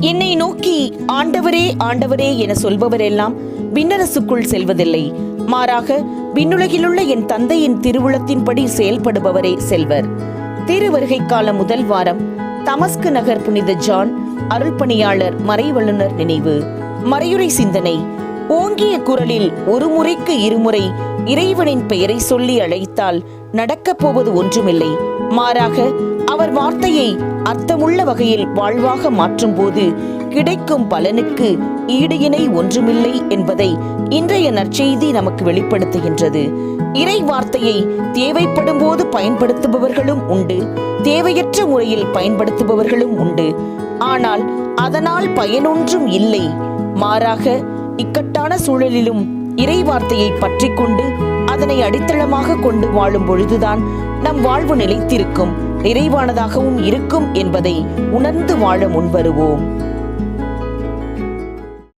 என்னை நோக்கி ஆண்டவரே ஆண்டவரே என சொல்பவரெல்லாம் விண்ணரசுக்குள் செல்வதில்லை. மாறாக விண்ணுலகிலுள்ள என் தந்தையின் திருவுளத்தின்படி செயல்படுபவரே செல்வர். திருவருகை கால முதல் வாரம் தமஸ்கு நகர் புனித ஜான் அருள்பணியாளர் மறைவல்லுனர் நினைவு. மறையுறை சிந்தனை ஓங்கிய குரலில் ஒரு முறைக்கு இருமுறை இறைவனின் பெயரை சொல்லி அழைத்தால் நடக்கப் போவது ஒன்றுமில்லை. மாறாக அவர் வார்த்தையை அர்த்தமுள்ள வகையில் வாழ்வாக மாற்றும் போது கிடைக்கும் பலனுக்கு ஈடு இணை ஒன்றுமில்லை என்பதை இன்றைய நற்செய்தி நமக்கு வெளிப்படுத்துகின்றது. இறை வார்த்தையை தேவைப்படும் போது பயன்படுத்துபவர்களும் உண்டு தேவையற்ற முறையில் பயன்படுத்துபவர்களும் உண்டு. ஆனால் அதனால் பயனொன்றும் இல்லை. மாறாக இக்கட்டான சூழலிலும் இறை வார்த்தையை பற்றி கொண்டு அதனை அடித்தளமாக கொண்டு வாழும் பொழுதுதான் நம் வாழ்வு நிலைத்திருக்கும் நிறைவானதாகவும் இருக்கும் என்பதை உணர்ந்து வாழ முன்வருவோம்.